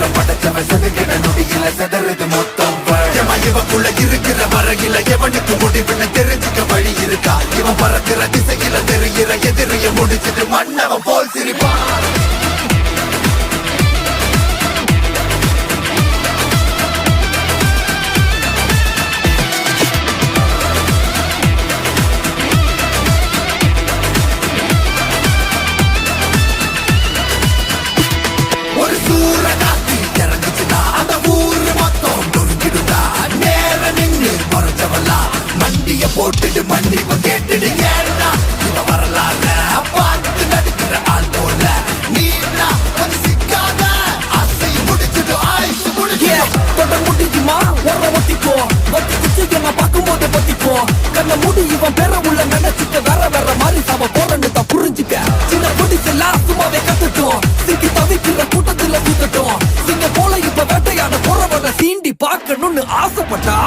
சகலம் படைச்சவன் செதுக்கிற நொடியில செதறது மொத்தம் இவக்குள்ள இருக்கிற வரையில எவனுக்கு முடிவுன்னு தெரிஞ்சுக்க வழி இருக்கா? இவன் பறக்கிற திசையில தெரிகிற எதிரிய முடிச்சிட்டு மண்ண போட்டுட்டு மன்னிப்பு கேட்டுடு ஏன்னா இவ வரலாற பார்த்து நடிக்கிற ஆள் போல. நீனா வந்து சிக்காத. ஆசை முடிச்சுட்டு ஆயுசு முடிச்சு தொட முடியுமா உர ஒட்டிக்கோ. வட்டி குச்சி என்ன பார்க்கும்போது பத்திக்கோ. கண்ண முடி இவன் பெற உள்ள நினைச்சுக்க வேற வேற மாதிரி சாவ போறன்னு தான் புரிஞ்சுக்க. சின்ன குடிசெல்லாம் சும்மாவே கத்துட்டோம். சிக்கி தவிக்கிற கூட்டத்துல சுத்தட்டும் சிங்க போல இப்ப வேட்டையாட போறவன சீண்டி பார்க்கணும்னு ஆசைப்பட்டா.